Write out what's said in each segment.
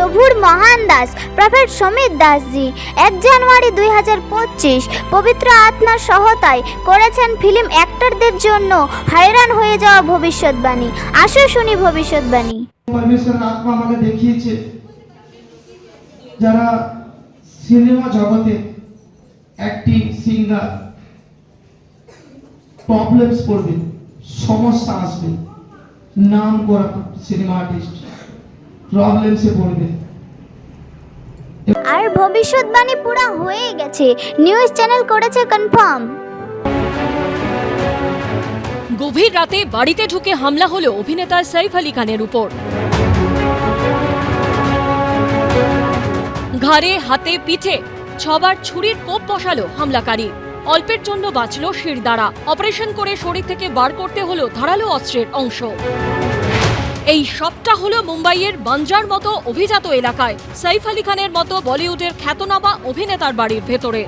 প্রভুর মহান দাস, প্রফেট সমীর দাসজি। এক জানুয়ারি দুই হাজার পঁচিশ, পবিত্র আত্মার সহতায় করেছেন ফিল্ম অ্যাক্টরদের জন্য হয়রান হয়ে যাওয়া ভবিষ্যৎবাণী। আসো শুনি ভবিষ্যৎবাণী। দেখিয়েছে। যারা সিনেমা জগতে অ্যাক্টিং সিঙ্গার প্রবলেমস পড়বে সমস্যা আসবে, নাম করা সিনেমা আর্টিস্ট প্রবলেমসে পড়বে। আর ভবিষ্যৎবাণী পুরা হয়ে গেছে। নিউজ চ্যানেল করেছে কনফার্ম গভীর রাতে বাড়িতে ঢুকে হামলা হলো অভিনেতা সাইফ আলী খানের উপর। ঘাড়ে হাতে পিঠে ছবার ছুরির কোপ বসালো হামলাকারী। অল্পের জন্য বাঁচল শিরদাঁড়া। অপারেশন করে শরীর থেকে বার করতে হলো ধারালো অস্ত্রের অংশ। এই সবটা হলো মুম্বাইয়ের বাঞ্জার মতো অভিজাত এলাকায়। সাইফ আলী খানের মতো বলিউডের খ্যাতনামা অভিনেতার বাড়ির ভেতরে।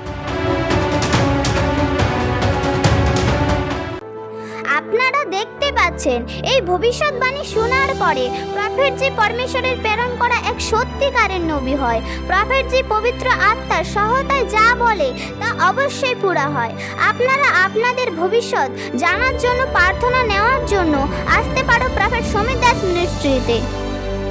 আপনারা দেখতে পাচ্ছেন, এই ভবিষ্যৎবাণী শোনার পরে প্রফেট যে পরমেশ্বরের প্রেরণ করা এক সত্যিকারের নবী হয়। প্রফেট যে পবিত্র আত্মার সহায়তায় যা বলে তা অবশ্যই পুরা হয়। আপনারা আপনাদের ভবিষ্যৎ জানার জন্য, প্রার্থনা নেওয়ার জন্য আসতে পারো প্রফেট দাস মিনিস্ট্রিতে